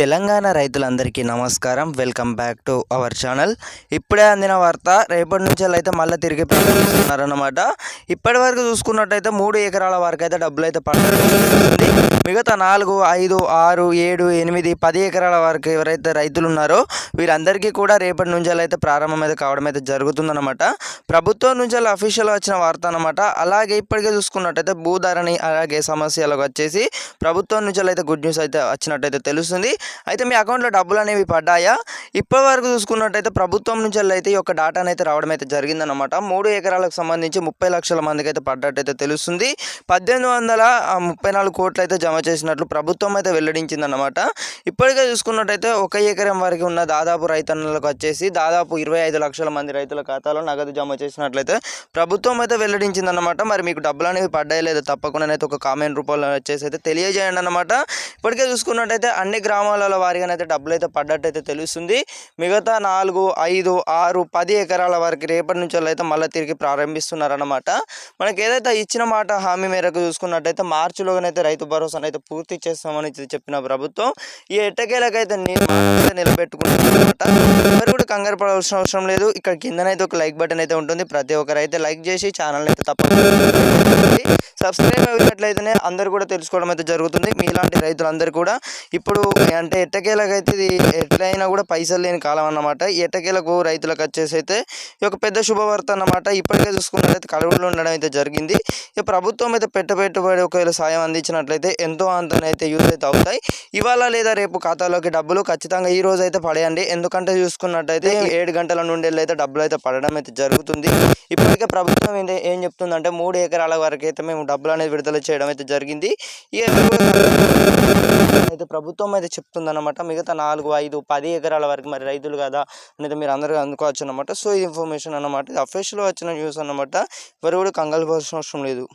తెలంగాణ రైతులందరికీ నమస్కారం. Welcome back to our channel. ఇప్పుడే అందిన వార్త రేపటి నుంచి అయితే మళ్ళీ తిరిగి పెట్టారనమాట ఇప్పటి వరకు చూసుకున్నట్టయితే మూడు ఎకరాల వరకు అయితే డబ్బులు అయితే పడుతుంది మిగతా నాలుగు ఐదు ఆరు ఏడు ఎనిమిది పది ఎకరాల వరకు ఎవరైతే రైతులు ఉన్నారో వీరందరికీ కూడా రేపటి నుంచి అయితే ప్రారంభం అయితే కావడం అయితే జరుగుతుందన్నమాట. ప్రభుత్వం నుంచి అఫీషియల్ వచ్చిన వార్త అనమాట అలాగే ఇప్పటికే చూసుకున్నట్టయితే భూధరణి అలాగే సమస్యలకు వచ్చేసి ప్రభుత్వం నుంచి అయితే గుడ్ న్యూస్ అయితే వచ్చినట్టయితే తెలుస్తుంది. అయితే మీ అకౌంట్లో డబ్బులు అనేవి పడ్డాయా? ఇప్పటి వరకు చూసుకున్నట్టయితే ప్రభుత్వం నుంచి అయితే ఈ యొక్క డాటాను అయితే రావడం అయితే జరిగిందనమాట మూడు ఎకరాలకు సంబంధించి ముప్పై లక్షల మందికి అయితే పడ్డట్టయితే తెలుస్తుంది. పద్దెనిమిది వందల ముప్పై నాలుగు కోట్లు అయితే జమ జమ చేసినట్లు ప్రభుత్వం అయితే వెల్లడించిందన్నమాట. ఇప్పటికే చూసుకున్నట్టయితే ఒక ఎకరం వరకు ఉన్న దాదాపు రైతన్నలకు వచ్చేసి దాదాపు ఇరవై ఐదు లక్షల మంది రైతుల ఖాతాలో నగదు జమ చేసినట్లయితే ప్రభుత్వం అయితే వెల్లడించిందన్నమాట. మరి మీకు డబ్బులు అనేవి పడ్డాయి లేదో తప్పకుండా అయితే ఒక కామెంట్ రూపంలో వచ్చేసి అయితే తెలియజేయండి అన్నమాట. ఇప్పటికే చూసుకున్నట్టయితే అన్ని గ్రామాలలో వారిగానైతే డబ్బులు అయితే పడ్డట్టయితే తెలుస్తుంది. మిగతా నాలుగు ఐదు ఆరు పది ఎకరాల వరకు రేపటి నుంచి అయితే మళ్ళీ తిరిగి ప్రారంభిస్తున్నారన్నమాట. మనకి ఏదైతే ఇచ్చిన మాట హామీ మేరకు చూసుకున్నట్టయితే మార్చిలోనైతే రైతు భరోసా అయితే పూర్తి చేస్తామని చెప్పిన ప్రభుత్వం ఈ ఎట్టకేలకైతే నేను నిలబెట్టుకుంటున్నారన్నమాట అవసరం లేదు. ఇక్కడ కిందనైతే ఒక లైక్ బటన్ అయితే ఉంటుంది. ప్రతి ఒక్కరు అయితే లైక్ చేసి ఛానల్ అయితే తప్పకుండా సబ్స్క్రైబ్ అయినట్లయితేనే అందరూ కూడా తెలుసుకోవడం అయితే జరుగుతుంది. మీలాంటి రైతులందరూ కూడా ఇప్పుడు అంటే ఎట్టకేలకైతే ఇది ఎట్లయినా కూడా పైసలు లేని కాలం అన్నమాట. ఎట్టకేలకు రైతులకు వచ్చేసి అయితే ఈ యొక్క పెద్ద శుభవార్త అన్నమాట. ఇప్పటికే చూసుకున్నట్లయితే కలువులో ఉండడం అయితే జరిగింది. ఇక ప్రభుత్వం అయితే పెట్ట పెట్టుబడి ఒకవేళ సాయం అందించినట్లయితే ఎంతో అంతనైతే యూజ్ అయితే అవుతాయి. ఇవాళ లేదా రేపు ఖాతాలోకి డబ్బులు ఖచ్చితంగా ఈ రోజు అయితే పడేయండి. ఎందుకంటే చూసుకున్నట్టయితే ఏడు గంటల నుండి అయితే డబ్బులు అయితే పడడం అయితే జరుగుతుంది. ఇప్పటికే ప్రభుత్వం ఏంటి- ఏం చెప్తుందంటే మూడు ఎకరాల వరకు అయితే మేము డబ్బులు అనేది విడుదల చేయడం అయితే జరిగింది. అయితే ప్రభుత్వం అయితే చెప్తుందన్నమాట మిగతా నాలుగు ఐదు పది ఎకరాల వరకు మరి రైతులు కదా అనేది మీరు అందరూ అందుకోవచ్చు అనమాట సో ఇది ఇన్ఫర్మేషన్ అన్నమాట ఇది అఫీషియల్ వచ్చిన న్యూస్ అన్నమాట. ఎవరు కూడా కంగారు పడాల్సిన అవసరం లేదు.